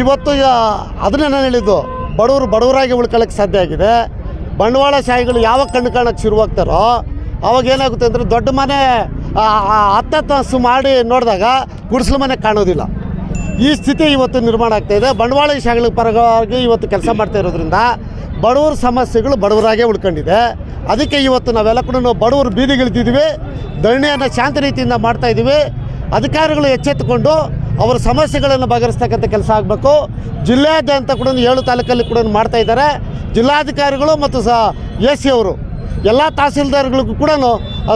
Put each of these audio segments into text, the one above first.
ಇವತ್ತು ಅದನ್ನೇ ನಾನು ಹೇಳಿದ್ದು, ಬಡವರು ಬಡವರಾಗಿ ಉಳ್ಕೊಳ್ಳೋಕ್ಕೆ ಸಾಧ್ಯ ಆಗಿದೆ. ಬಂಡವಾಳಶಾಹಿಗಳು ಯಾವಾಗ ಕಣ್ಣು ಕಾಣಕ್ಕೆ ಶುರುವಾಗ್ತಾರೋ ಅವಾಗ ಏನಾಗುತ್ತೆ ಅಂದರೆ ದೊಡ್ಡ ಮನೆ ಹತ್ತ ತಾಸು ಮಾಡಿ ನೋಡಿದಾಗ ಗುಡಿಸಲು ಮನೆ ಕಾಣೋದಿಲ್ಲ. ಈ ಸ್ಥಿತಿ ಇವತ್ತು ನಿರ್ಮಾಣ ಆಗ್ತಾ ಇದೆ. ಬಂಡವಾಳಶಾಹಿಗಳ ಪರವಾಗಿ ಇವತ್ತು ಕೆಲಸ ಮಾಡ್ತಾ ಇರೋದ್ರಿಂದ ಬಡವರ ಸಮಸ್ಯೆಗಳು ಬಡವರಾಗೆ ಉಳ್ಕೊಂಡಿದೆ. ಅದಕ್ಕೆ ಇವತ್ತು ನಾವೆಲ್ಲ ಕೂಡ ಬಡವರು ಬೀದಿಗಿಳಿದಿದ್ದೀವಿ. ಧರಣಿಯನ್ನು ಶಾಂತ ರೀತಿಯಿಂದ ಮಾಡ್ತಾಯಿದ್ದೀವಿ ಅಧಿಕಾರಿಗಳು ಎಚ್ಚೆತ್ತುಕೊಂಡು ಅವರ ಸಮಸ್ಯೆಗಳನ್ನು ಬಗೆಹರಿಸ್ತಕ್ಕಂಥ ಕೆಲಸ ಆಗಬೇಕು. ಜಿಲ್ಲೆಯಾದ್ಯಂತ ಕೂಡ ಏಳು ತಾಲೂಕಲ್ಲಿ ಕೂಡ ಮಾಡ್ತಾ ಇದ್ದಾರೆ. ಜಿಲ್ಲಾಧಿಕಾರಿಗಳು ಮತ್ತು ಸಹ ಎ ಸಿ ಅವರು ಎಲ್ಲ ತಹಸೀಲ್ದಾರ್ಗಳಿಗೂ ಕೂಡ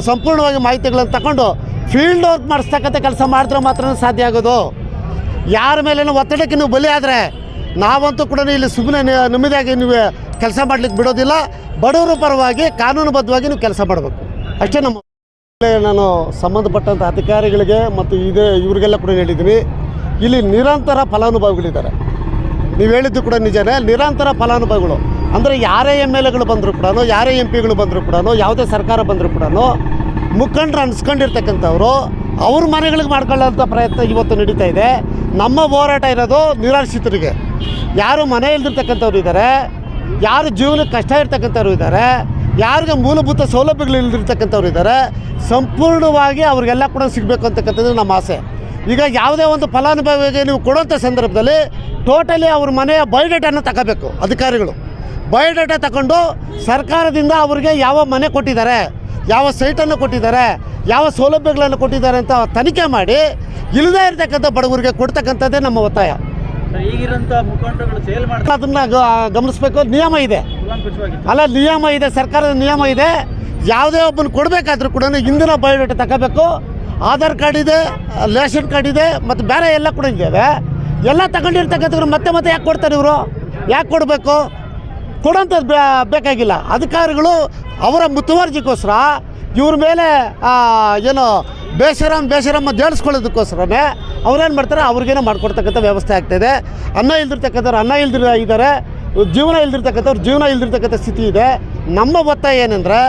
ಸಂಪೂರ್ಣವಾಗಿ ಮಾಹಿತಿಗಳನ್ನು ತಗೊಂಡು ಫೀಲ್ಡ್ ವರ್ಕ್ ಮಾಡಿಸ್ತಕ್ಕಂಥ ಕೆಲಸ ಮಾಡಿದ್ರೆ ಮಾತ್ರ ಸಾಧ್ಯ ಆಗೋದು. ಯಾರ ಮೇಲೇನೋ ಒತ್ತಡಕ್ಕೆ ನೀವು ಬಲಿ ಆದರೆ ನಾವಂತೂ ಕೂಡ ಇಲ್ಲಿ ಸುಮ್ಮನೆ ನೆಮ್ಮದಿಯಾಗಿ ನೀವು ಕೆಲಸ ಮಾಡ್ಲಿಕ್ಕೆ ಬಿಡೋದಿಲ್ಲ. ಬಡವರ ಪರವಾಗಿ, ಕಾನೂನುಬದ್ಧವಾಗಿ ನೀವು ಕೆಲಸ ಮಾಡಬೇಕು. ಅಷ್ಟೇ ನಮ್ಮ ನಾನು ಸಂಬಂಧಪಟ್ಟಂಥ ಅಧಿಕಾರಿಗಳಿಗೆ ಮತ್ತು ಇದೇ ಇವರಿಗೆಲ್ಲ ಕೂಡ ಹೇಳಿದ್ದೀನಿ. ಇಲ್ಲಿ ನಿರಂತರ ಫಲಾನುಭವಿಗಳಿದ್ದಾರೆ. ನೀವು ಹೇಳಿದ್ದು ಕೂಡ ನಿಜನೇ ನಿರಂತರ ಫಲಾನುಭವಿಗಳು. ಅಂದರೆ ಯಾರೇ ಎಂ ಎಲ್ ಎಗಳು ಬಂದರೂ ಕೂಡ ಯಾರೇ ಎಂ ಪಿಗಳು ಬಂದರೂ ಕೂಡ ಯಾವುದೇ ಸರ್ಕಾರ ಬಂದರೂ ಕೂಡ ಮುಖಂಡರು ಅನ್ಸ್ಕೊಂಡಿರ್ತಕ್ಕಂಥವ್ರು, ಅವ್ರ ಮನೆಗಳಿಗೆ ಮಾಡ್ಕೊಳ್ಳೋಂಥ ಪ್ರಯತ್ನ ಇವತ್ತು ನಡೀತಾ ಇದೆ. ನಮ್ಮ ಹೋರಾಟ ಇರೋದು ನಿರಾಶ್ರಿತರಿಗೆ. ಯಾರು ಮನೆ ಇಲ್ದಿರ್ತಕ್ಕಂಥವ್ರು ಇದ್ದಾರೆ, ಯಾರು ಜೀವನಕ್ಕೆ ಕಷ್ಟ ಇರ್ತಕ್ಕಂಥವ್ರು ಇದ್ದಾರೆ ಯಾರಿಗೆ ಮೂಲಭೂತ ಸೌಲಭ್ಯಗಳು ಇಲ್ದಿರ್ತಕ್ಕಂಥವ್ರು ಇದ್ದಾರೆ ಸಂಪೂರ್ಣವಾಗಿ ಅವ್ರಿಗೆಲ್ಲ ಕೂಡ ಸಿಗಬೇಕು ಅಂತಕ್ಕಂಥದ್ದು ನಮ್ಮ ಆಸೆ. ಈಗ ಯಾವುದೇ ಒಂದು ಫಲಾನುಭವಿಗೆ ನೀವು ಕೊಡುವಂಥ ಸಂದರ್ಭದಲ್ಲಿ ಟೋಟಲಿ ಅವ್ರ ಮನೆಯ ಬಯೋಡೇಟಾನ ತಗೋಬೇಕು ಅಧಿಕಾರಿಗಳು. ಬಯೋಡೇಟಾ ತಗೊಂಡು ಸರ್ಕಾರದಿಂದ ಅವ್ರಿಗೆ ಯಾವ ಮನೆ ಕೊಟ್ಟಿದ್ದಾರೆ ಯಾವ ಸೈಟನ್ನು ಕೊಟ್ಟಿದ್ದಾರೆ ಯಾವ ಸೌಲಭ್ಯಗಳನ್ನು ಕೊಟ್ಟಿದ್ದಾರೆ ಅಂತ ತನಿಖೆ ಮಾಡಿ ಇಲ್ಲದೇ ಇರತಕ್ಕಂಥ ಬಡವರಿಗೆ ಕೊಡ್ತಕ್ಕಂಥದ್ದೇ ನಮ್ಮ ಒತ್ತಾಯ. ಈಗಿರೋಂಥ ಮುಖಂಡರುಗಳು ಸೇಲ್ ಮಾಡ್ತಾರೆ ಅದನ್ನು ಗಮನಿಸಬೇಕು ನಿಯಮ ಇದೆ. ಅಲ್ಲ, ನಿಯಮ ಇದೆ, ಸರ್ಕಾರದ ನಿಯಮ ಇದೆ. ಯಾವುದೇ ಒಬ್ಬನ ಕೊಡಬೇಕಾದ್ರೂ ಕೂಡ ಹಿಂದಿನ ಬಯೋಡೇಟಾ ತಗೋಬೇಕು. ಆಧಾರ್ ಕಾರ್ಡ್ ಇದೆ, ರೇಷನ್ ಕಾರ್ಡ್ ಇದೆ, ಮತ್ತು ಬೇರೆ ಎಲ್ಲ ಕೂಡ ಇದ್ದಾವೆ ಎಲ್ಲ ತಗೊಂಡಿರ್ತಕ್ಕಂಥವ್ರು ಮತ್ತೆ ಮತ್ತೆ ಯಾಕೆ ಕೊಡ್ತಾರೆ ಇವರು? ಯಾಕೆ ಕೊಡಬೇಕು? ಕೊಡೋಂಥದ್ದು ಬೇ ಬೇಕಾಗಿಲ್ಲ. ಅಧಿಕಾರಿಗಳು ಅವರ ಮುತುವರ್ಜಿಗೋಸ್ಕರ, ಇವ್ರ ಮೇಲೆ ಏನು ಬೇಸರಾಮ್ ಬೇಷರಮ್ಮ ಜೋಡಿಸ್ಕೊಳ್ಳೋದಕ್ಕೋಸ್ಕರನೇ ಅವ್ರೇನು ಮಾಡ್ತಾರೆ? ಅವ್ರಿಗೇನೋ ಮಾಡಿಕೊಡ್ತಕ್ಕಂಥ ವ್ಯವಸ್ಥೆ ಆಗ್ತಾಯಿದೆ ಅನ್ನ ಇಲ್ದಿರ್ತಕ್ಕಂಥವ್ರು ಅನ್ನ ಇಲ್ದಿರ ಇದ್ದಾರೆ. ಜೀವನ ಇಲ್ದಿರ್ತಕ್ಕಂಥವ್ರು ಜೀವನ ಇಲ್ದಿರ್ತಕ್ಕಂಥ ಸ್ಥಿತಿ ಇದೆ. ನಮ್ಮ ಒತ್ತಾಯ ಏನಂದರೆ,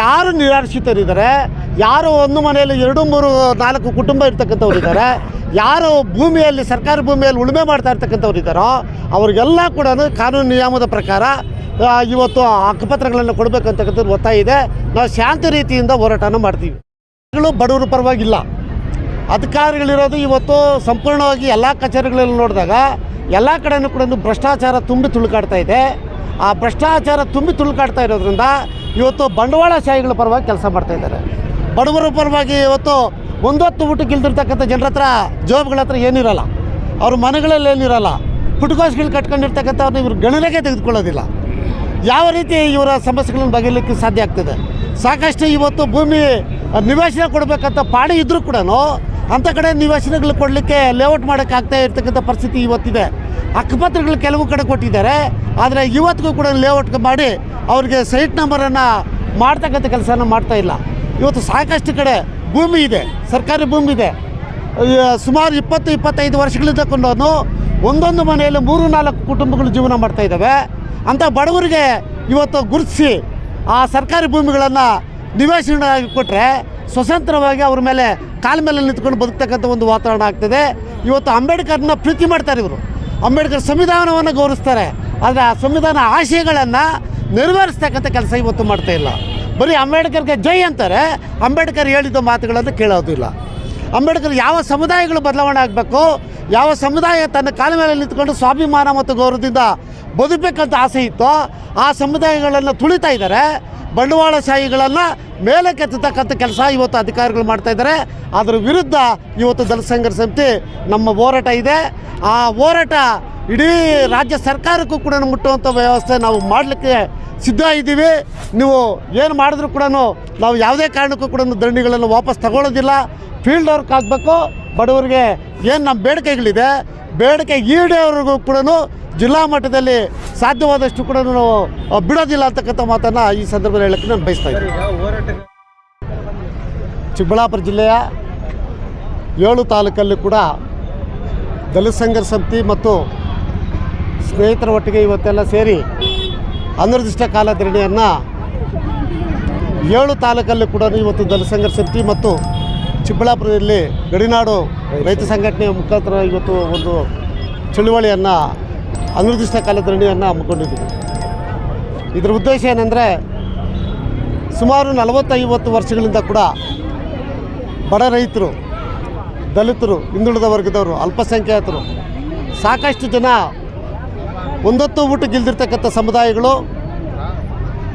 ಯಾರು ನಿರಾಶ್ರಿತರಿದ್ದಾರೆ, ಯಾರು ಒಂದು ಮನೆಯಲ್ಲಿ ಎರಡು, ಮೂರು, ನಾಲ್ಕು ಕುಟುಂಬ ಇರ್ತಕ್ಕಂಥವ್ರು ಇದ್ದಾರೆ, ಯಾರು ಭೂಮಿಯಲ್ಲಿ, ಸರ್ಕಾರಿ ಭೂಮಿಯಲ್ಲಿ ಉಳುಮೆ ಮಾಡ್ತಾ ಇರ್ತಕ್ಕಂಥವ್ರು ಇದ್ದಾರೋ, ಅವ್ರಿಗೆಲ್ಲ ಕೂಡ ಕಾನೂನು ನಿಯಮದ ಪ್ರಕಾರ ಇವತ್ತು ಹಕ್ಕುಪತ್ರಗಳನ್ನು ಕೊಡಬೇಕಂತಕ್ಕಂಥದ್ದು ಒತ್ತಾಯ ಇದೆ. ನಾವು ಶಾಂತಿ ರೀತಿಯಿಂದ ಹೋರಾಟನ ಮಾಡ್ತೀವಿ. ಬಡವರ ಪರವಾಗಿಲ್ಲ. ಅಧಿಕಾರಿಗಳಿರೋದು ಇವತ್ತು ಸಂಪೂರ್ಣವಾಗಿ ಎಲ್ಲ ಕಚೇರಿಗಳಲ್ಲಿ ನೋಡಿದಾಗ ಎಲ್ಲ ಕಡೆನೂ ಕೂಡ ಭ್ರಷ್ಟಾಚಾರ ತುಂಬಿ ತುಳುಕಾಡ್ತಾ ಇದೆ. ಆ ಭ್ರಷ್ಟಾಚಾರ ತುಂಬಿ ತುಳುಕಾಡ್ತಾ ಇರೋದ್ರಿಂದ ಇವತ್ತು ಬಂಡವಾಳಶಾಹಿಗಳ ಪರವಾಗಿ ಕೆಲಸ ಮಾಡ್ತಾ ಇದ್ದಾರೆ. ಬಡವರ ಪರವಾಗಿ ಇವತ್ತು ಒಂದೊತ್ತು ಊಟಕ್ಕೆ ಇಲ್ದಿರ್ತಕ್ಕಂಥ ಜನರ ಹತ್ರ ಜಾಬ್ಗಳ ಹತ್ರ ಏನಿರಲ್ಲ ಅವ್ರ ಮನೆಗಳಲ್ಲಿ ಏನಿರಲ್ಲ ಪುಟ್ಕೋಸ್ಗಳು ಕಟ್ಕೊಂಡಿರ್ತಕ್ಕಂಥವ್ರನ್ನ ಇವ್ರು ಗಣನೆಗೆ ತೆಗೆದುಕೊಳ್ಳೋದಿಲ್ಲ. ಯಾವ ರೀತಿ ಇವರ ಸಮಸ್ಯೆಗಳನ್ನು ಬಗೆಯಲಿಕ್ಕೆ ಸಾಧ್ಯ ಆಗ್ತದೆ? ಸಾಕಷ್ಟು ಇವತ್ತು ಭೂಮಿ ನಿವೇಶನ ಕೊಡಬೇಕಂತ ಪಾಡಿ ಇದ್ದರೂ ಕೂಡ ಅಂಥ ಕಡೆ ನಿವೇಶನಗಳು ಕೊಡಲಿಕ್ಕೆ ಲೇಔಟ್ ಮಾಡೋಕ್ಕೆ ಆಗ್ತಾ ಇರ್ತಕ್ಕಂಥ ಪರಿಸ್ಥಿತಿ ಇವತ್ತಿದೆ. ಅಕ್ಕಪತ್ರಗಳು ಕೆಲವು ಕಡೆ ಕೊಟ್ಟಿದ್ದಾರೆ, ಆದರೆ ಇವತ್ತಿಗೂ ಕೂಡ ಲೇಔಟ್ ಮಾಡಿ ಅವ್ರಿಗೆ ಸೈಟ್ ನಂಬರನ್ನು ಮಾಡ್ತಕ್ಕಂಥ ಕೆಲಸನ ಮಾಡ್ತಾ ಇಲ್ಲ. ಇವತ್ತು ಸಾಕಷ್ಟು ಕಡೆ ಭೂಮಿ ಇದೆ, ಸರ್ಕಾರಿ ಭೂಮಿ ಇದೆ. ಸುಮಾರು ಇಪ್ಪತ್ತು, ಇಪ್ಪತ್ತೈದು ವರ್ಷಗಳಿಂದ ಕೊಂಡವನು ಒಂದೊಂದು ಮನೆಯಲ್ಲಿ ಮೂರು, ನಾಲ್ಕು ಕುಟುಂಬಗಳು ಜೀವನ ಮಾಡ್ತಾ ಇದ್ದಾವೆ. ಅಂಥ ಬಡವರಿಗೆ ಇವತ್ತು ಗುರುತಿಸಿ ಆ ಸರ್ಕಾರಿ ಭೂಮಿಗಳನ್ನು ನಿವೇಶನವಾಗಿ ಕೊಟ್ಟರೆ ಸ್ವತಂತ್ರವಾಗಿ ಅವ್ರ ಮೇಲೆ ಕಾಲ ಮೇಲೆ ನಿಂತ್ಕೊಂಡು ಬದುಕ್ತಕ್ಕಂಥ ಒಂದು ವಾತಾವರಣ ಆಗ್ತದೆ. ಇವತ್ತು ಅಂಬೇಡ್ಕರ್ನ ಪ್ರೀತಿ ಮಾಡ್ತಾರೆ ಇವರು. ಅಂಬೇಡ್ಕರ್ ಸಂವಿಧಾನವನ್ನು ಗೌರವಿಸ್ತಾರೆ. ಆದರೆ ಆ ಸಂವಿಧಾನ ಆಶಯಗಳನ್ನು ನೆರವೇರಿಸ್ತಕ್ಕಂಥ ಕೆಲಸ ಇವತ್ತು ಮಾಡ್ತಾ ಇಲ್ಲ. ಬರೀ ಅಂಬೇಡ್ಕರ್ಗೆ ಜೈ ಅಂತಾರೆ. ಅಂಬೇಡ್ಕರ್ ಹೇಳಿದ ಮಾತುಗಳನ್ನು ಕೇಳೋದಿಲ್ಲ ಅಂಬೇಡ್ಕರ್ ಯಾವ ಸಮುದಾಯಗಳು ಬದಲಾವಣೆ ಆಗಬೇಕು, ಯಾವ ಸಮುದಾಯ ತನ್ನ ಕಾಲ ಮೇಲೆ ನಿಂತ್ಕೊಂಡು ಸ್ವಾಭಿಮಾನ ಮತ್ತು ಗೌರವದಿಂದ ಬದುಕಬೇಕಂತ ಆಸೆ ಇತ್ತು, ಆ ಸಮುದಾಯಗಳನ್ನು ತುಳಿತಾ ಇದ್ದಾರೆ. ಬಂಡವಾಳಶಾಹಿಗಳನ್ನು ಮೇಲೆ ಕೆತ್ತತಕ್ಕಂಥ ಕೆಲಸ ಇವತ್ತು ಅಧಿಕಾರಿಗಳು ಮಾಡ್ತಾ ಇದ್ದಾರೆ. ಅದರ ವಿರುದ್ಧ ಇವತ್ತು ದಲಿತ ಸಮಿತಿ ನಮ್ಮ ಹೋರಾಟ ಇದೆ. ಆ ಹೋರಾಟ ಇಡೀ ರಾಜ್ಯ ಸರ್ಕಾರಕ್ಕೂ ಕೂಡ ಮುಟ್ಟುವಂಥ ವ್ಯವಸ್ಥೆ ನಾವು ಮಾಡಲಿಕ್ಕೆ ಸಿದ್ಧ ಇದ್ದೀವಿ. ನೀವು ಏನು ಮಾಡಿದ್ರು ಕೂಡ ನಾವು ಯಾವುದೇ ಕಾರಣಕ್ಕೂ ಕೂಡ ದಂಡಿಗಳನ್ನು ವಾಪಸ್ ತಗೊಳ್ಳೋದಿಲ್ಲ. ಫೀಲ್ಡ್ ವರ್ಕ್ ಆಗಬೇಕು ಬಡವರಿಗೆ ಏನು ನಮ್ಮ ಬೇಡಿಕೆಗಳಿದೆ. ಬೇಡಿಕೆ ಈಡೇವರೆಗೂ ಕೂಡ ಜಿಲ್ಲಾ ಮಟ್ಟದಲ್ಲಿ ಸಾಧ್ಯವಾದಷ್ಟು ಕೂಡ ನಾವು ಬಿಡೋದಿಲ್ಲ ಅಂತಕ್ಕಂಥ ಮಾತನ್ನು ಈ ಸಂದರ್ಭದಲ್ಲಿ ಹೇಳಕ್ಕೆ ನಾನು ಬಯಸ್ತಾ ಇದ್ದೀನಿ. ಚಿಕ್ಕಬಳ್ಳಾಪುರ ಜಿಲ್ಲೆಯ ಏಳು ತಾಲೂಕಲ್ಲಿ ಕೂಡ ದಲಿತ ಸಂಘರ್ಷ ಸಮಿತಿ ಮತ್ತು ಸ್ನೇಹಿತರ ಒಟ್ಟಿಗೆ ಇವತ್ತೆಲ್ಲ ಸೇರಿ ಅನಿರ್ದಿಷ್ಟ ಕಾಲ ಧರಣಿಯನ್ನು ಏಳು ತಾಲೂಕಲ್ಲಿ ಕೂಡ ಇವತ್ತು ದಲಿತ ಸಂಘರ್ಷ ಸಮಿತಿ ಮತ್ತು ಚಿಕ್ಕಬಳ್ಳಾಪುರದಲ್ಲಿ ಗಡಿನಾಡು ರೈತ ಸಂಘಟನೆಯ ಮುಖಾಂತರ ಇವತ್ತು ಒಂದು ಚಳುವಳಿಯನ್ನು, ಅನಿರ್ದಿಷ್ಟ ಕಾಲ ಧರಣಿಯನ್ನು ಹಮ್ಮಿಕೊಂಡಿದ್ದೀವಿ. ಇದರ ಉದ್ದೇಶ ಏನಂದರೆ ಸುಮಾರು ನಲವತ್ತೈವತ್ತು ವರ್ಷಗಳಿಂದ ಕೂಡ ಬಡ ರೈತರು, ದಲಿತರು, ಹಿಂದುಳಿದ ವರ್ಗದವರು, ಅಲ್ಪಸಂಖ್ಯಾತರು ಸಾಕಷ್ಟು ಜನ ಒಂದೊತ್ತು ಊಟ ಗೆಲ್ದಿರ್ತಕ್ಕಂಥ ಸಮುದಾಯಗಳು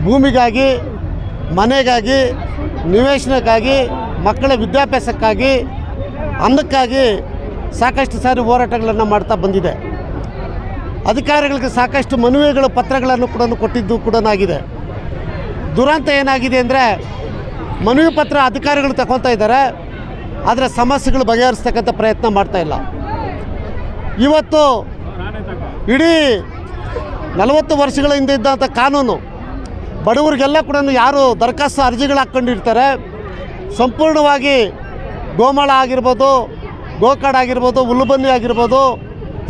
ಭೂಮಿಗಾಗಿ, ಮನೆಗಾಗಿ, ನಿವೇಶನಕ್ಕಾಗಿ, ಮಕ್ಕಳ ವಿದ್ಯಾಭ್ಯಾಸಕ್ಕಾಗಿ, ಅನ್ನಕ್ಕಾಗಿ ಸಾಕಷ್ಟು ಸಾರಿ ಹೋರಾಟಗಳನ್ನು ಮಾಡ್ತಾ ಬಂದಿದೆ. ಅಧಿಕಾರಿಗಳಿಗೆ ಸಾಕಷ್ಟು ಮನವಿಗಳು, ಪತ್ರಗಳನ್ನು ಕೂಡ ಕೊಟ್ಟಿದ್ದು ಕೂಡ ಆಗಿದೆ. ದುರಂತ ಏನಾಗಿದೆ ಅಂದರೆ ಮನವಿ ಪತ್ರ ಅಧಿಕಾರಿಗಳು ತಗೊತಾ ಇದ್ದಾರೆ, ಆದರೆ ಸಮಸ್ಯೆಗಳು ಬಗೆಹರಿಸ್ತಕ್ಕಂಥ ಪ್ರಯತ್ನ ಮಾಡ್ತಾ ಇಲ್ಲ. ಇವತ್ತು ಇಡೀ ನಲವತ್ತು ವರ್ಷಗಳ ಹಿಂದೆ ಇದ್ದಂಥ ಕಾನೂನು, ಬಡವರಿಗೆಲ್ಲ ಕೂಡ ಯಾರು ದರಖಾಸ್ತು ಅರ್ಜಿಗಳು ಹಾಕ್ಕೊಂಡಿರ್ತಾರೆ. ಸಂಪೂರ್ಣವಾಗಿ ಗೋಮಾಳ ಆಗಿರ್ಬೋದು, ಗೋಕಾಡ್ ಆಗಿರ್ಬೋದು, ಹುಲ್ಲುಬನ್ನಿ ಆಗಿರ್ಬೋದು,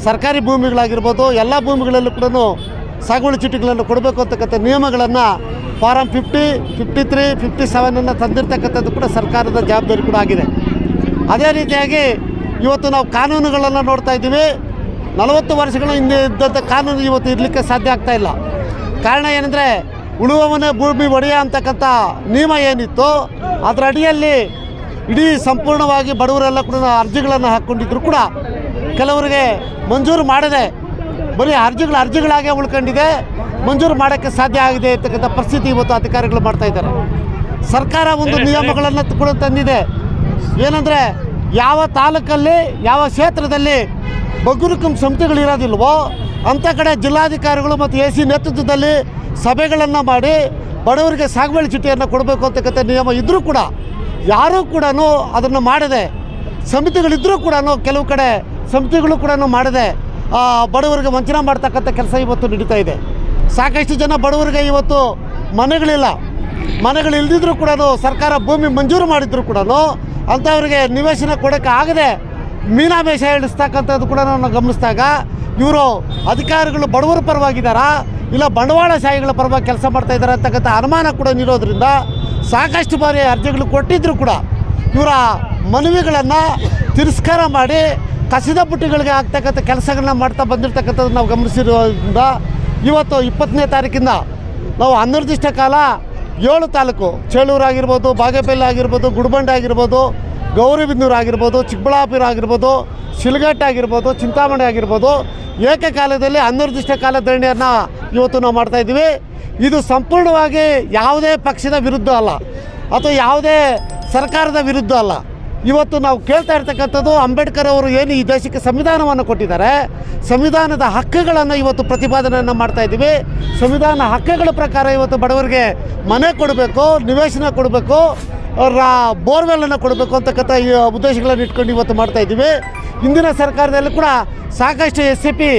ಸರ್ಕಾರಿ ಭೂಮಿಗಳಾಗಿರ್ಬೋದು, ಎಲ್ಲ ಭೂಮಿಗಳಲ್ಲೂ ಕೂಡ ಸಾಗುವಳಿ ಚೀಟಿಗಳನ್ನು ಕೊಡಬೇಕು ಅಂತಕ್ಕಂಥ ನಿಯಮಗಳನ್ನು form fifty fifty three fifty ಸೆವೆನನ್ನು ತಂದಿರ್ತಕ್ಕಂಥದ್ದು ಕೂಡ ಸರ್ಕಾರದ ಜವಾಬ್ದಾರಿ ಕೂಡ ಆಗಿದೆ. ಅದೇ ರೀತಿಯಾಗಿ ಇವತ್ತು ನಾವು ಕಾನೂನುಗಳನ್ನು ನೋಡ್ತಾ ಇದ್ದೀವಿ. ನಲವತ್ತು ವರ್ಷಗಳ ಹಿಂದೆ ಇದ್ದಂಥ ಕಾನೂನು ಇವತ್ತು ಇರಲಿಕ್ಕೆ ಸಾಧ್ಯ ಆಗ್ತಾ ಇಲ್ಲ. ಕಾರಣ ಏನಂದರೆ ಉಳುವವನೇ ಭೂಮಿ ಒಡೆಯ ಅಂತಕ್ಕಂಥ ನಿಯಮ ಏನಿತ್ತು ಅದರ ಅಡಿಯಲ್ಲಿ ಇಡೀ ಸಂಪೂರ್ಣವಾಗಿ ಬಡವರೆಲ್ಲ ಕೂಡ ಅರ್ಜಿಗಳನ್ನು ಹಾಕ್ಕೊಂಡಿದ್ರು ಕೂಡ. ಕೆಲವರಿಗೆ ಮಂಜೂರು ಮಾಡದೆ ಬರೀ ಅರ್ಜಿಗಳು ಅರ್ಜಿಗಳಾಗೆ ಉಳ್ಕೊಂಡಿದೆ ಮಂಜೂರು ಮಾಡೋಕ್ಕೆ ಸಾಧ್ಯ ಆಗಿದೆ ಅಂತಕ್ಕಂಥ ಪರಿಸ್ಥಿತಿ ಇವತ್ತು ಅಧಿಕಾರಿಗಳು ಮಾಡ್ತಾ ಇದ್ದಾರೆ. ಸರ್ಕಾರ ಒಂದು ನಿಯಮಗಳನ್ನು ಕೂಡ ತಂದಿದೆ. ಏನಂದರೆ ಯಾವ ತಾಲೂಕಲ್ಲಿ ಯಾವ ಕ್ಷೇತ್ರದಲ್ಲಿ ಬಗುರುಕಂ ಸಮಿತಿಗಳು ಇರೋದಿಲ್ವೋ ಅಂಥ ಕಡೆ ಜಿಲ್ಲಾಧಿಕಾರಿಗಳು ಮತ್ತು ಎ ಸಿ ನೇತೃತ್ವದಲ್ಲಿ ಸಭೆಗಳನ್ನು ಮಾಡಿ ಬಡವರಿಗೆ ಸಾಗುವಳಿ ಚೀಟಿಯನ್ನು ಕೊಡಬೇಕು ಅಂತಕ್ಕಂಥ ನಿಯಮ ಇದ್ದರೂ ಕೂಡ, ಯಾರೂ ಕೂಡ ಅದನ್ನು ಮಾಡಿದೆ ಸಮಿತಿಗಳಿದ್ದರೂ ಕೂಡ ಕೆಲವು ಕಡೆ ಸಮಿತಿಗಳು ಕೂಡ ಮಾಡಿದೆ ಬಡವರಿಗೆ ವಂಚನೆ ಮಾಡ್ತಕ್ಕಂಥ ಕೆಲಸ ಇವತ್ತು ನಡೀತಾ ಇದೆ. ಸಾಕಷ್ಟು ಜನ ಬಡವರಿಗೆ ಇವತ್ತು ಮನೆಗಳಿಲ್ಲ. ಮನೆಗಳು ಇಲ್ದಿದ್ರೂ ಕೂಡ ಸರ್ಕಾರ ಭೂಮಿ ಮಂಜೂರು ಮಾಡಿದ್ರು ಕೂಡ ಅಂಥವ್ರಿಗೆ ನಿವೇಶನ ಕೊಡೋಕ್ಕೆ ಆಗದೆ ಮೀನಾಮೇಷ ಹಿಡಿಸ್ತಕ್ಕಂಥದ್ದು ಕೂಡ ನಾವು ಗಮನಿಸಿದಾಗ ಇವರು ಅಧಿಕಾರಿಗಳು ಬಡವರ ಪರವಾಗಿದ್ದಾರಾ? ಇಲ್ಲ ಬಂಡವಾಳಶಾಹಿಗಳ ಪರವಾಗಿ ಕೆಲಸ ಮಾಡ್ತಾ ಇದ್ದಾರೆ ಅಂತಕ್ಕಂಥ ಅನುಮಾನ ಕೂಡ ನೀಡೋದ್ರಿಂದ ಸಾಕಷ್ಟು ಬಾರಿ ಅರ್ಜಿಗಳು ಕೊಟ್ಟಿದ್ದರೂ ಕೂಡ ಇವರ ಮನವಿಗಳನ್ನು ತಿರಸ್ಕಾರ ಮಾಡಿ ಕಸಿದ ಬುಟ್ಟಿಗಳಿಗೆ ಆಗ್ತಕ್ಕಂಥ ಕೆಲಸಗಳನ್ನ ಮಾಡ್ತಾ ಬಂದಿರತಕ್ಕಂಥದ್ದು ನಾವು ಗಮನಿಸಿರೋದ್ರಿಂದ ಇವತ್ತು ಇಪ್ಪತ್ತನೇ ತಾರೀಕಿಂದ ನಾವು ಅನಿರ್ದಿಷ್ಟ ಕಾಲ ಏಳು ತಾಲೂಕು ಚೇಳೂರು ಆಗಿರ್ಬೋದು, ಬಾಗೇಪಲ್ಲಿ ಆಗಿರ್ಬೋದು, ಗುಡ್ಬಂಡೆ ಆಗಿರ್ಬೋದು ಗೌರಿಬಿದನೂರು ಆಗಿರ್ಬೋದು, ಚಿಕ್ಕಬಳ್ಳಾಪುರ ಆಗಿರ್ಬೋದು, ಶಿಲ್ಘಟ್ಟ ಆಗಿರ್ಬೋದು, ಚಿಂತಾಮಣಿ ಆಗಿರ್ಬೋದು, ಏಕಕಾಲದಲ್ಲಿ ಅನಿರ್ದಿಷ್ಟ ಕಾಲ ಧರಣಿಯನ್ನು ಇವತ್ತು ನಾವು ಮಾಡ್ತಾ ಇದ್ದೀವಿ. ಇದು ಸಂಪೂರ್ಣವಾಗಿ ಯಾವುದೇ ಪಕ್ಷದ ವಿರುದ್ಧ ಅಲ್ಲ. ಅಥವಾ ಯಾವುದೇ ಸರ್ಕಾರದ ವಿರುದ್ಧ ಅಲ್ಲ. ಇವತ್ತು ನಾವು ಕೇಳ್ತಾ ಇರ್ತಕ್ಕಂಥದ್ದು ಅಂಬೇಡ್ಕರ್ ಅವರು ಏನು ಈ ದೇಶಕ್ಕೆ ಸಂವಿಧಾನವನ್ನು ಕೊಟ್ಟಿದ್ದಾರೆ. ಸಂವಿಧಾನದ ಹಕ್ಕುಗಳನ್ನು ಇವತ್ತು ಪ್ರತಿಪಾದನೆಯನ್ನು ಮಾಡ್ತಾ ಇದ್ದೀವಿ. ಸಂವಿಧಾನ ಹಕ್ಕುಗಳ ಪ್ರಕಾರ ಇವತ್ತು ಬಡವರಿಗೆ ಮನೆ ಕೊಡಬೇಕು, ನಿವೇಶನ ಕೊಡಬೇಕು. ಅವರ ಬೋರ್ವೆಲ್ಲನ್ನು ಕೊಡಬೇಕು ಅಂತಕ್ಕಂಥ ಈ ಉದ್ದೇಶಗಳನ್ನು ಇಟ್ಕೊಂಡು ಇವತ್ತು ಮಾಡ್ತಾ ಇದ್ದೀವಿ. ಹಿಂದಿನ ಸರ್ಕಾರದಲ್ಲಿ ಕೂಡ ಸಾಕಷ್ಟು ಎಸ್ ಸಿ ಪಿ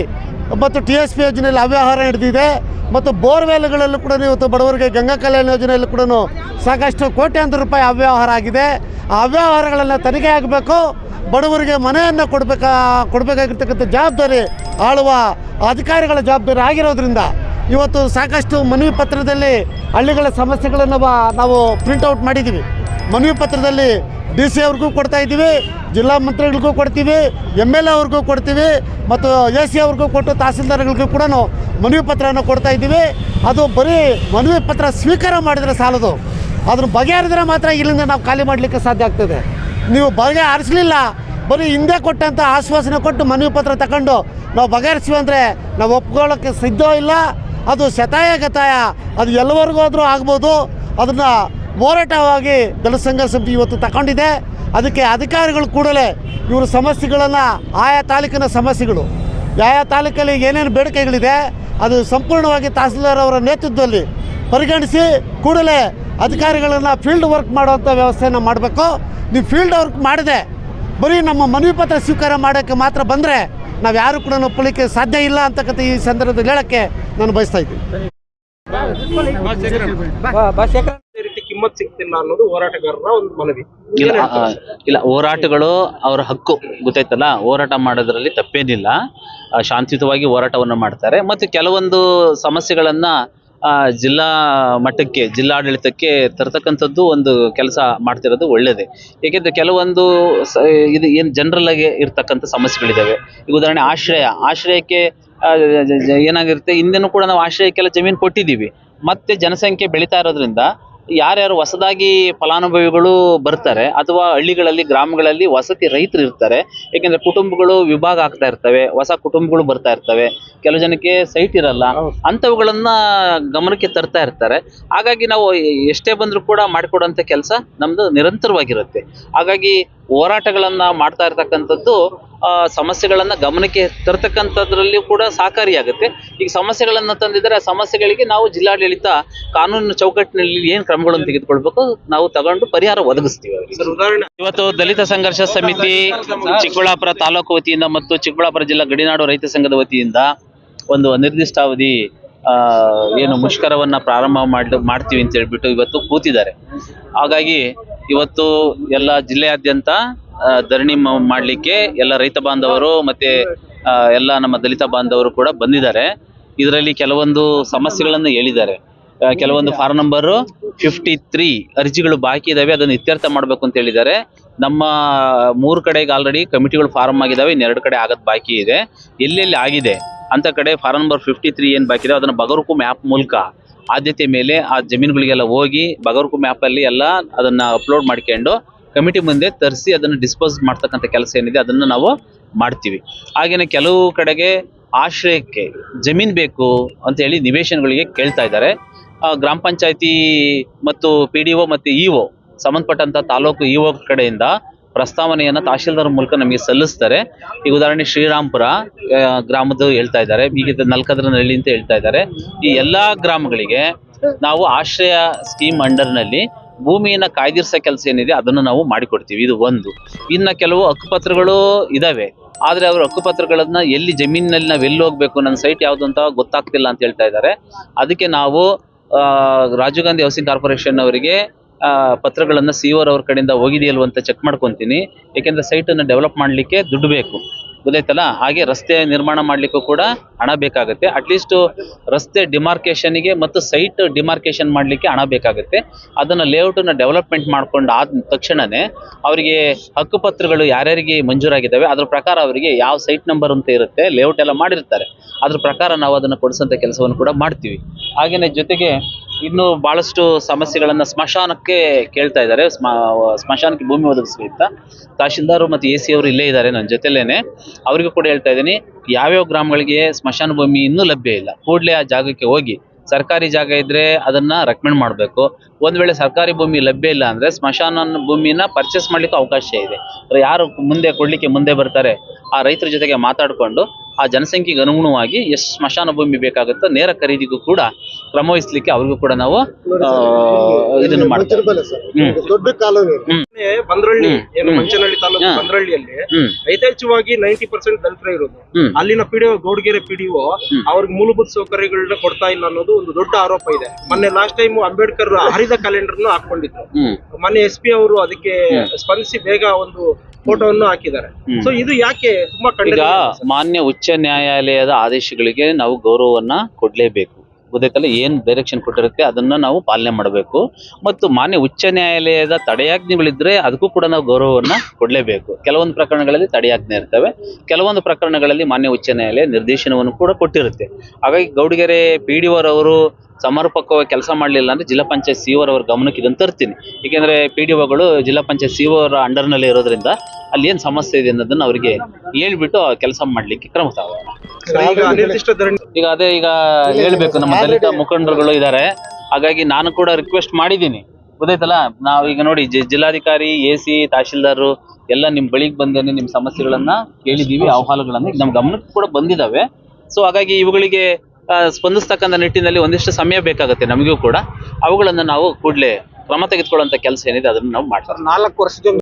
ಮತ್ತು ಟಿ ಎಸ್ ಪಿ ಯೋಜನೆಯಲ್ಲಿ ಅವ್ಯವಹಾರ ನಡೆದಿದೆ. ಮತ್ತು ಬೋರ್ವೆಲ್ಗಳಲ್ಲೂ ಕೂಡ ಇವತ್ತು ಬಡವರಿಗೆ ಗಂಗಾ ಕಲ್ಯಾಣ ಯೋಜನೆಯಲ್ಲೂ ಕೂಡ ಸಾಕಷ್ಟು ಕೋಟ್ಯಾಂತರ ರೂಪಾಯಿ ಅವ್ಯವಹಾರ ಆಗಿದೆ. ಆ ಅವ್ಯವಹಾರಗಳನ್ನು ತನಿಖೆ ಆಗಬೇಕು. ಬಡವರಿಗೆ ಮನೆಯನ್ನು ಕೊಡಬೇಕಾ, ಕೊಡಬೇಕಾಗಿರ್ತಕ್ಕಂಥ ಜವಾಬ್ದಾರಿ ಆಳುವ ಅಧಿಕಾರಿಗಳ ಜವಾಬ್ದಾರಿ ಆಗಿರೋದ್ರಿಂದ ಇವತ್ತು ಸಾಕಷ್ಟು ಮನವಿ ಪತ್ರದಲ್ಲಿ ಹಳ್ಳಿಗಳ ಸಮಸ್ಯೆಗಳನ್ನು ನಾವು ಪ್ರಿಂಟೌಟ್ ಮಾಡಿದ್ದೀವಿ. ಮನವಿ ಪತ್ರದಲ್ಲಿ ಡಿ ಸಿ ಅವ್ರಿಗೂ ಕೊಡ್ತಾ ಇದ್ದೀವಿ, ಜಿಲ್ಲಾ ಮಂತ್ರಿಗಳಿಗೂ ಕೊಡ್ತೀವಿ ಎಂ ಎಲ್ ಎ ಅವ್ರಿಗೂ ಕೊಡ್ತೀವಿ, ಮತ್ತು ಎ ಸಿ ಅವ್ರಿಗೂ ಕೊಟ್ಟು ತಹಸೀಲ್ದಾರ್ಗಳಿಗೂ ಕೂಡ ಮನವಿ ಪತ್ರವನ್ನು ಕೊಡ್ತಾ ಇದ್ದೀವಿ. ಅದು ಬರೀ ಮನವಿ ಪತ್ರ ಸ್ವೀಕಾರ ಮಾಡಿದರೆ ಸಾಲದು. ಅದನ್ನು ಬಗೆಹರಿದ್ರೆ ಮಾತ್ರ ಇಲ್ಲಿಂದ ನಾವು ಖಾಲಿ ಮಾಡಲಿಕ್ಕೆ ಸಾಧ್ಯ ಆಗ್ತದೆ. ನೀವು ಬಗೆಹರಿಸಲಿಲ್ಲ ಬರೀ ಹಿಂದೆ ಕೊಟ್ಟಂಥ ಆಶ್ವಾಸನೆ ಕೊಟ್ಟು ಮನವಿ ಪತ್ರ ತಗೊಂಡು ನಾವು ಬಗೆಹರಿಸ್ತೀವಿ ಅಂದರೆ ನಾವು ಒಪ್ಕೊಳ್ಳೋಕ್ಕೆ ಸಿದ್ಧ ಇಲ್ಲ. ಅದು ಶತಾಯ ಗತಾಯ ಅದು ಎಲ್ಲವರೆಗೂ ಆದರೂ ಆಗ್ಬೋದು. ಅದನ್ನು ಹೋರಾಟವಾಗಿ ದಲಿತ ಸಂಘ ಸಮಿತಿ ಇವತ್ತು ತಗೊಂಡಿದೆ ಅದಕ್ಕೆ ಅಧಿಕಾರಿಗಳು ಕೂಡಲೇ ಇವರ ಸಮಸ್ಯೆಗಳನ್ನು, ಆಯಾ ತಾಲೂಕಿನ ಸಮಸ್ಯೆಗಳು ಯಾವ ತಾಲೂಕಲ್ಲಿ ಏನೇನು ಬೇಡಿಕೆಗಳಿದೆ, ಅದು ಸಂಪೂರ್ಣವಾಗಿ ತಹಸೀಲ್ದಾರ್ ಅವರ ನೇತೃತ್ವದಲ್ಲಿ ಪರಿಗಣಿಸಿ ಕೂಡಲೇ ಅಧಿಕಾರಿಗಳನ್ನು ಫೀಲ್ಡ್ ವರ್ಕ್ ಮಾಡುವಂಥ ವ್ಯವಸ್ಥೆಯನ್ನು ಮಾಡಬೇಕು. ನೀವು ಫೀಲ್ಡ್ ವರ್ಕ್ ಮಾಡಿದೆ ಬರೀ ನಮ್ಮ ಮನವಿ ಪತ್ರ ಸ್ವೀಕಾರ ಮಾಡೋಕ್ಕೆ ಮಾತ್ರ ಬಂದರೆ ನಾವು ಯಾರು ಕೂಡ ಒಪ್ಪಲಿಕ್ಕೆ ಸಾಧ್ಯ ಇಲ್ಲ ಅಂತಕ್ಕಂಥ ಈ ಸಂದರ್ಭದಲ್ಲಿ ಹೇಳೋಕ್ಕೆ ನಾನು ಬಯಸ್ತಾ ಇದ್ದೀನಿ. ಕಿಮ್ಮತ್ ಸಿಗ್ತಿಲ್ಲ ಅನ್ನೋದು ಹೋರಾಟಗಾರರ ಒಂದು ಮನವಿ. ಇಲ್ಲ ಇಲ್ಲ ಹೋರಾಟಗಳು ಅವರ ಹಕ್ಕು ಗೊತ್ತಾಯ್ತಲ್ಲ? ಹೋರಾಟ ಮಾಡೋದ್ರಲ್ಲಿ ತಪ್ಪೇನಿಲ್ಲ. ಶಾಂತಿಯುತವಾಗಿ ಹೋರಾಟವನ್ನು ಮಾಡ್ತಾರೆ. ಮತ್ತು ಕೆಲವೊಂದು ಸಮಸ್ಯೆಗಳನ್ನ ಜಿಲ್ಲಾ ಮಟ್ಟಕ್ಕೆ ಜಿಲ್ಲಾಡಳಿತಕ್ಕೆ ತರ್ತಕ್ಕಂಥದ್ದು ಒಂದು ಕೆಲಸ ಮಾಡ್ತಿರೋದು ಒಳ್ಳೇದೇ. ಏಕೆಂದರೆ ಕೆಲವೊಂದು ಸ ಇದು ಏನು ಜನರಲ್ ಆಗಿ ಇರ್ತಕ್ಕಂಥ ಸಮಸ್ಯೆಗಳಿದ್ದಾವೆ ಈಗ ಉದಾಹರಣೆ ಆಶ್ರಯ ಆಶ್ರಯಕ್ಕೆ ಆ, ಏನಾಗಿರುತ್ತೆ ಹಿಂದೆನೂ ಕೂಡ ನಾವು ಆಶ್ರಯಕ್ಕೆಲ್ಲ ಜಮೀನು ಕೊಟ್ಟಿದ್ದೀವಿ. ಮತ್ತೆ ಜನಸಂಖ್ಯೆ ಬೆಳೀತಾ ಇರೋದ್ರಿಂದ ಯಾರ್ಯಾರು ಹೊಸದಾಗಿ ಫಲಾನುಭವಿಗಳು ಬರ್ತಾರೆ ಅಥವಾ ಹಳ್ಳಿಗಳಲ್ಲಿ ಗ್ರಾಮಗಳಲ್ಲಿ ವಸತಿ ರೈತರು ಇರ್ತಾರೆ ಏಕೆಂದರೆ ಕುಟುಂಬಗಳು ವಿಭಾಗ ಆಗ್ತಾ ಇರ್ತವೆ ಹೊಸ ಕುಟುಂಬಗಳು ಬರ್ತಾ ಇರ್ತವೆ ಕೆಲವು ಜನಕ್ಕೆ ಸೈಟ್ ಇರಲ್ಲ ಅಂಥವುಗಳನ್ನ ಗಮನಕ್ಕೆ ತರ್ತಾ ಇರ್ತಾರೆ. ಹಾಗಾಗಿ ನಾವು ಎಷ್ಟೇ ಬಂದರೂ ಕೂಡ ಮಾಡಿಕೊಡೋಂಥ ಕೆಲಸ ನಮ್ಮದು ನಿರಂತರವಾಗಿರುತ್ತೆ. ಹಾಗಾಗಿ ಹೋರಾಟಗಳನ್ನ ಮಾಡ್ತಾ ಇರ್ತಕ್ಕಂಥದ್ದು ಆ, ಸಮಸ್ಯೆಗಳನ್ನ ಗಮನಕ್ಕೆ ತರ್ತಕ್ಕಂಥದ್ರಲ್ಲಿ ಕೂಡ ಸಹಕಾರಿಯಾಗುತ್ತೆ. ಈಗ ಸಮಸ್ಯೆಗಳನ್ನ ತಂದಿದ್ದಾರೆ ಆ ಸಮಸ್ಯೆಗಳಿಗೆ ನಾವು ಜಿಲ್ಲಾಡಳಿತ ಕಾನೂನು ಚೌಕಟ್ಟಿನಲ್ಲಿ ಏನ್ ಕ್ರಮಗಳನ್ನು ತೆಗೆದುಕೊಳ್ಬೇಕು ನಾವು ತಗೊಂಡು ಪರಿಹಾರ ಒದಗಿಸ್ತೀವಿ ಅವರಿಗೆ. ಸರ್ ಉದಾಹರಣೆ ಇವತ್ತು ದಲಿತ ಸಂಘರ್ಷ ಸಮಿತಿ ಚಿಕ್ಕಬಳ್ಳಾಪುರ ತಾಲೂಕು ವತಿಯಿಂದ ಮತ್ತು ಚಿಕ್ಕಬಳ್ಳಾಪುರ ಜಿಲ್ಲಾ ಗಡಿನಾಡು ರೈತ ಸಂಘದ ವತಿಯಿಂದ ಒಂದು ಅನಿರ್ದಿಷ್ಟಾವಧಿ ಆ, ಏನು ಮುಷ್ಕರವನ್ನ ಪ್ರಾರಂಭ ಮಾಡಿ ಮಾಡ್ತೀವಿ ಅಂತ ಹೇಳ್ಬಿಟ್ಟು ಇವತ್ತು ಕೂತಿದ್ದಾರೆ. ಹಾಗಾಗಿ ಇವತ್ತು ಎಲ್ಲ ಜಿಲ್ಲೆಯಾದ್ಯಂತ ಧರಣಿ ಮಾಡ್ಲಿಕ್ಕೆ ಎಲ್ಲ ರೈತ ಬಾಂಧವರು ಮತ್ತೆ ಎಲ್ಲ ನಮ್ಮ ದಲಿತ ಬಾಂಧವರು ಕೂಡ ಬಂದಿದ್ದಾರೆ. ಇದರಲ್ಲಿ ಕೆಲವೊಂದು ಸಮಸ್ಯೆಗಳನ್ನು ಹೇಳಿದ್ದಾರೆ. ಕೆಲವೊಂದು ಫಾರ್ಮ್ ನಂಬರ್ ಫಿಫ್ಟಿ ತ್ರೀ ಅರ್ಜಿಗಳು ಬಾಕಿ ಇದಾವೆ, ಅದನ್ನು ಇತ್ಯರ್ಥ ಮಾಡಬೇಕು ಅಂತ ಹೇಳಿದ್ದಾರೆ. ನಮ್ಮ ಮೂರು ಕಡೆಗೆ ಆಲ್ರೆಡಿ ಕಮಿಟಿಗಳು ಫಾರ್ಮ್ ಆಗಿದಾವೆ ಇನ್ನೆರಡು ಕಡೆ ಆಗದ್ ಬಾಕಿ ಇದೆ. ಎಲ್ಲೆಲ್ಲಿ ಆಗಿದೆ? ಅಂತ ಕಡೆ ಫಾರ್ಮ್ ನಂಬರ್ ಫಿಫ್ಟಿ ತ್ರೀ ಏನು ಬಾಕಿ ಇದೆ, ಅದನ್ನು ಬಗರುಕು ಮ್ಯಾಪ್ ಮೂಲಕ ಆದ್ಯತೆ ಮೇಲೆ ಆ ಜಮೀನುಗಳಿಗೆಲ್ಲ ಹೋಗಿ ಬಗರ್ಕು ಮ್ಯಾಪಲ್ಲಿ ಎಲ್ಲ ಅದನ್ನ ಅಪ್ಲೋಡ್ ಮಾಡ್ಕೊಂಡು ಕಮಿಟಿ ಮುಂದೆ ತರಿಸಿ ಅದನ್ನು ಡಿಸ್ಪೋಸ್ ಮಾಡ್ತಕ್ಕಂಥ ಕೆಲಸ ಏನಿದೆ ಅದನ್ನು ನಾವು ಮಾಡ್ತೀವಿ. ಹಾಗೇನೆ ಕೆಲವು ಕಡೆಗೆ ಆಶ್ರಯಕ್ಕೆ ಜಮೀನು ಬೇಕು ಅಂತ ಹೇಳಿ ನಿವೇಶನಗಳಿಗೆ ಕೇಳ್ತಾ ಇದ್ದಾರೆ. ಗ್ರಾಮ ಪಂಚಾಯತಿ ಮತ್ತು ಪಿ ಡಿ ಒ ಮತ್ತು ಇ ಒ ಸಂಬಂಧಪಟ್ಟಂತ ತಾಲೂಕು ಇ ಒ ಕಡೆಯಿಂದ ಪ್ರಸ್ತಾವನೆಯನ್ನು ತಹಶೀಲ್ದಾರ್ ಮೂಲಕ ನಮಗೆ ಸಲ್ಲಿಸ್ತಾರೆ. ಈಗ ಉದಾಹರಣೆ ಶ್ರೀರಾಮ್ಪುರ ಗ್ರಾಮದ ಹೇಳ್ತಾ ಇದ್ದಾರೆ. ಈಗ ನಲ್ಕದ್ರನಹಳ್ಳಿ ಅಂತ ಹೇಳ್ತಾ ಇದ್ದಾರೆ. ಈ ಎಲ್ಲಾ ಗ್ರಾಮಗಳಿಗೆ ನಾವು ಆಶ್ರಯ ಸ್ಕೀಮ್ ಅಂಡರ್ನಲ್ಲಿ ಭೂಮಿಯನ್ನ ಕಾಯ್ದಿರಿಸೋ ಕೆಲಸ ಏನಿದೆ ಅದನ್ನು ನಾವು ಮಾಡಿಕೊಡ್ತೀವಿ. ಇದು ಒಂದು. ಇನ್ನ ಕೆಲವು ಹಕ್ಕುಪತ್ರಗಳು ಇದಾವೆ. ಆದ್ರೆ ಅವ್ರ ಹಕ್ಕುಪತ್ರಗಳನ್ನ ಎಲ್ಲಿ ಜಮೀನಿನಲ್ಲಿ ನಾವು ಎಲ್ಲಿ ಹೋಗ್ಬೇಕು ನನ್ನ ಸೈಟ್ ಯಾವ್ದು ಅಂತ ಗೊತ್ತಾಗ್ತಿಲ್ಲ ಅಂತ ಹೇಳ್ತಾ ಇದ್ದಾರೆ. ಅದಕ್ಕೆ ನಾವು ರಾಜೀವ್ ಗಾಂಧಿ ಹೌಸಿಂಗ್ ಕಾರ್ಪೊರೇಷನ್ ಅವರಿಗೆ ಆ, ಪತ್ರಗಳನ್ನ ಸಿ ಅವ್ರ ಕಡೆಯಿಂದ ಹೋಗಿದೆಯಲ್ವ ಅಂತ ಚೆಕ್ ಮಾಡ್ಕೊಂತೀನಿ. ಯಾಕೆಂದ್ರೆ ಸೈಟ್ ಅನ್ನು ಡೆವಲಪ್ ಮಾಡ್ಲಿಕ್ಕೆ ದುಡ್ಡು ಬೇಕು. ಗೊತ್ತಾಯ್ತಲ್ಲ? ಹಾಗೆ ರಸ್ತೆ ನಿರ್ಮಾಣ ಮಾಡ್ಲಿಕ್ಕೂ ಕೂಡ ಹಣ ಬೇಕಾಗುತ್ತೆ. ಅಟ್ಲೀಸ್ಟ್ ರಸ್ತೆ ಡಿಮಾರ್ಕೇಶನ್ಗೆ ಮತ್ತು ಸೈಟ್ ಡಿಮಾರ್ಕೇಶನ್ ಮಾಡ್ಲಿಕ್ಕೆ ಹಣ ಬೇಕಾಗುತ್ತೆ. ಅದನ್ನು ಲೇಔಟನ್ನು ಡೆವಲಪ್ಮೆಂಟ್ ಮಾಡ್ಕೊಂಡು ಆದ ತಕ್ಷಣನೇ ಅವರಿಗೆ ಹಕ್ಕುಪತ್ರಗಳು ಯಾರ್ಯಾರಿಗೆ ಮಂಜೂರಾಗಿದ್ದಾವೆ, ಅದ್ರ ಪ್ರಕಾರ ಅವರಿಗೆ ಯಾವ ಸೈಟ್ ನಂಬರ್ ಅಂತ ಇರುತ್ತೆ ಲೇಔಟ್ ಎಲ್ಲ ಮಾಡಿರ್ತಾರೆ. ಅದ್ರ ಪ್ರಕಾರ ನಾವು ಅದನ್ನು ಕೊಡಿಸೋಂಥ ಕೆಲಸವನ್ನು ಕೂಡ ಮಾಡ್ತೀವಿ. ಹಾಗೆಯೇ ಜೊತೆಗೆ ಇನ್ನು ಬಹಳಷ್ಟು ಸಮಸ್ಯೆಗಳನ್ನು ಸ್ಮಶಾನಕ್ಕೆ ಕೇಳ್ತಾ ಇದ್ದಾರೆ. ಸ್ಮ, ಸ್ಮಶಾನಕ್ಕೆ ಭೂಮಿ ಒದಗಿಸ್ಬೇಕ ತಹಶೀಲ್ದಾರ್ ಮತ್ತು ಎ ಸಿ ಅವರು ಇಲ್ಲೇ ಇದ್ದಾರೆ ನನ್ನ ಜೊತೆಲೇನೆ. ಅವರಿಗೂ ಕೂಡ ಹೇಳ್ತಾ ಇದ್ದೀನಿ. ಯಾವ್ಯಾವ ಗ್ರಾಮಗಳಿಗೆ ಸ್ಮಶಾನ ಭೂಮಿ ಇನ್ನೂ ಲಭ್ಯ ಇಲ್ಲ, ಕೂಡಲೇ ಆ ಜಾಗಕ್ಕೆ ಹೋಗಿ ಸರ್ಕಾರಿ ಜಾಗ ಇದ್ರೆ ಅದನ್ನ ರೆಕಮೆಂಡ್ ಮಾಡಬೇಕು. ಒಂದ್ ವೇಳೆ ಸರ್ಕಾರಿ ಭೂಮಿ ಲಭ್ಯ ಇಲ್ಲ ಅಂದ್ರೆ ಸ್ಮಶಾನ ಭೂಮಿನ ಪರ್ಚೇಸ್ ಮಾಡ್ಲಿಕ್ಕೆ ಅವಕಾಶ ಇದೆ. ಯಾರು ಮುಂದೆ ಕೊಡ್ಲಿಕ್ಕೆ ಮುಂದೆ ಬರ್ತಾರೆ, ಆ ರೈತರ ಜೊತೆಗೆ ಮಾತಾಡಿಕೊಂಡು ಆ ಜನಸಂಖ್ಯೆಗೆ ಅನುಗುಣವಾಗಿ ಎಷ್ಟು ಸ್ಮಶಾನ ಭೂಮಿ ಬೇಕಾಗುತ್ತೋ ನೇರ ಖರೀದಿಗೂ ಕೂಡ ಕ್ರಮ ವಹಿಸ್ಲಿಕ್ಕೆ ಅವ್ರಿಗೂ ಕೂಡ ನಾವು ಇದನ್ನು ಮಾಡ್ತೀವಿ. ಹ್ಮ್. ದೊಡ್ಡ ಕಾಲೋನಿ ಬಂದ್ರಳ್ಳಿ ಏನು. ಮಂಚನಹಳ್ಳಿ ತಾಲೂಕು. ಬಂದ್ರಳ್ಳಿಯಲ್ಲಿ ಯಥೇಚ್ಛವಾಗಿ ನೈಂಟಿ ಪರ್ಸೆಂಟ್ ದಲಿತರ ಇರೋದು. ಅಲ್ಲಿನ ಪಿಡಿಒ ಗೌಡ್ಗೆರೆ ಪಿಡಿಒ ಅವ್ರಿಗೆ ಮೂಲಭೂತ ಸೌಕರ್ಯಗಳನ್ನ ಕೊಡ್ತಾ ಇಲ್ಲ ಅನ್ನೋದು ಒಂದು ದೊಡ್ಡ ಆರೋಪ ಇದೆ. ಮೊನ್ನೆ ಲಾಸ್ಟ್ ಟೈಮ್ ಅಂಬೇಡ್ಕರ್ ಹರಿದ ಕ್ಯಾಲೆಂಡರ್ ಹಾಕೊಂಡಿದ್ರು ಮೊನ್ನೆ ಎಸ್ ಪಿ ಅವರು ಅದಕ್ಕೆ ಸ್ಪಂದಿಸಿ ಬೇಗ ಒಂದು ಫೋಟೋವನ್ನು ಹಾಕಿದ್ದಾರೆ. ಸೊ ಇದು ಯಾಕೆ ತುಂಬಾ ಈಗ ಖಂಡನೀಯ ಮಾನ್ಯ ಉಚ್ಚ ನ್ಯಾಯಾಲಯದ ಆದೇಶಗಳಿಗೆ ನಾವು ಗೌರವವನ್ನ ಕೊಡ್ಲೇಬೇಕು. ಗೊತ್ತಾಯ್ತಲ್ಲ ಏನ್ ಡೈರೆಕ್ಷನ್ ಕೊಟ್ಟಿರುತ್ತೆ ಅದನ್ನ ನಾವು ಪಾಲನೆ ಮಾಡಬೇಕು. ಮತ್ತು ಮಾನ್ಯ ಉಚ್ಚ ನ್ಯಾಯಾಲಯದ ತಡೆಯಾಜ್ಞೆಗಳಿದ್ರೆ ಅದಕ್ಕೂ ಕೂಡ ನಾವು ಗೌರವವನ್ನ ಕೊಡಲೇಬೇಕು. ಕೆಲವೊಂದು ಪ್ರಕರಣಗಳಲ್ಲಿ ತಡೆಯಾಜ್ಞೆ ಇರ್ತವೆ. ಕೆಲವೊಂದು ಪ್ರಕರಣಗಳಲ್ಲಿ ಮಾನ್ಯ ಉಚ್ಚ ನ್ಯಾಯಾಲಯ ನಿರ್ದೇಶನವನ್ನು ಕೂಡ ಕೊಟ್ಟಿರುತ್ತೆ. ಹಾಗಾಗಿ ಗೌಡಿಗೆರೆ ಪಿ ಡಿ ಸಮರ್ಪಕವಾಗಿ ಕೆಲಸ ಮಾಡಲಿಲ್ಲ ಅಂದ್ರೆ ಜಿಲ್ಲಾ ಪಂಚಾಯತ್ ಸಿ ಅವ್ರ ಗಮನಕ್ಕೆ ಇದನ್ನು ತರ್ತೀನಿ. ಏಕೆಂದ್ರೆ ಪಿ ಡಿ ಒಗಳು ಜಿಲ್ಲಾ ಪಂಚಾಯತ್ ಸಿ ಅವರ ಅಂಡರ್ನಲ್ಲಿ ಇರೋದ್ರಿಂದ ಅಲ್ಲಿ ಏನು ಸಮಸ್ಯೆ ಇದೆ ಅನ್ನೋದನ್ನ ಅವರಿಗೆ ಹೇಳ್ಬಿಟ್ಟು ಕೆಲಸ ಮಾಡ್ಲಿಕ್ಕೆ ಕ್ರಮ ತಗೋಣ. ಈಗ ಅದೇ ಈಗ ಹೇಳ್ಬೇಕು ನಮ್ಮ ದಲಿತ ಮುಖಂಡರುಗಳು ಇದ್ದಾರೆ. ಹಾಗಾಗಿ ನಾನು ಕೂಡ ರಿಕ್ವೆಸ್ಟ್ ಮಾಡಿದ್ದೀನಿ. ಗೊತ್ತಾಯ್ತಲ್ಲ? ನಾವು ಈಗ ನೋಡಿ ಜಿ- ಜಿಲ್ಲಾಧಿಕಾರಿ ಎ ಸಿ ತಹಶೀಲ್ದಾರರು ಎಲ್ಲ ನಿಮ್ ಬಳಿಗೆ ಬಂದೇನೆ ನಿಮ್ ಸಮಸ್ಯೆಗಳನ್ನ ಕೇಳಿದೀವಿ ಅಹವಾಲುಗಳನ್ನ ಈಗ ನಮ್ಮ ಗಮನಕ್ಕೆ ಕೂಡ ಬಂದಿದಾವೆ. ಸೊ ಹಾಗಾಗಿ ಇವುಗಳಿಗೆ ಸ್ಪಂದಿಸ್ತಕ್ಕಂತ ಸ್ಪಂದಿಸ್ತಕ್ಕಂಥ ನಿಟ್ಟಿನಲ್ಲಿ ಒಂದಿಷ್ಟು ಸಮಯ ಬೇಕಾಗುತ್ತೆ ನಮಗೂ ಕೂಡ. ಅವುಗಳನ್ನ ನಾವು ಕೂಡಲೇ ಕ್ರಮ ತೆಗೆದುಕೊಳ್ಳುವಂತ ಕೆಲಸ ಏನಿದೆ ಅದನ್ನ ನಾವು ಮಾಡ್ತಾರೆ ನಾಲ್ಕು ವರ್ಷದಿಂದ